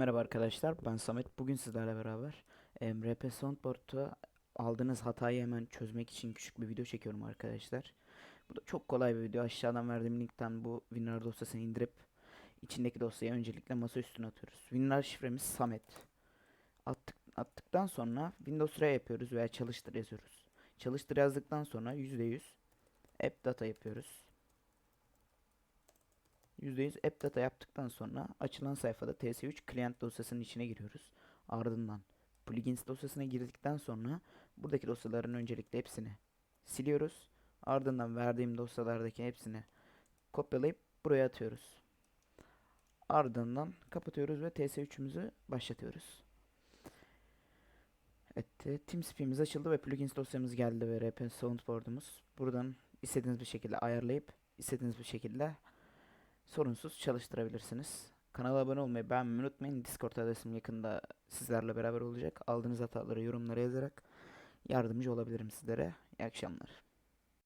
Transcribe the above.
Merhaba arkadaşlar, ben Samet. Bugün sizlerle beraber em, RP aldığınız hatayı hemen çözmek için küçük bir video çekiyorum arkadaşlar. Bu da çok kolay bir video. Aşağıdan verdiğim linkten bu WinRAR dosyasını indirip içindeki dosyayı öncelikle masa üstüne atıyoruz. WinRAR şifremiz Samet. Attık, attıktan sonra Windows R yapıyoruz veya çalıştır yazıyoruz. Çalıştır yazdıktan sonra %100 app data yapıyoruz. %100 app data yaptıktan sonra açılan sayfada ts3 client dosyasının içine giriyoruz. Ardından plugins dosyasına girdikten sonra buradaki dosyaların öncelikle hepsini siliyoruz. Ardından verdiğim dosyalardaki hepsini kopyalayıp buraya atıyoruz. Ardından kapatıyoruz ve ts3'ümüzü başlatıyoruz. Evet, e, TeamSpeak'imiz açıldı ve plugins dosyamız geldi ve RP Soundboard'umuz. Buradan istediğiniz bir şekilde ayarlayıp istediğiniz bir şekilde sorunsuz çalıştırabilirsiniz. Kanala abone olmayı beğenmeyi unutmayın. Discord adresim yakında sizlerle beraber olacak. Aldığınız hataları yorumlara yazarak yardımcı olabilirim sizlere. İyi akşamlar.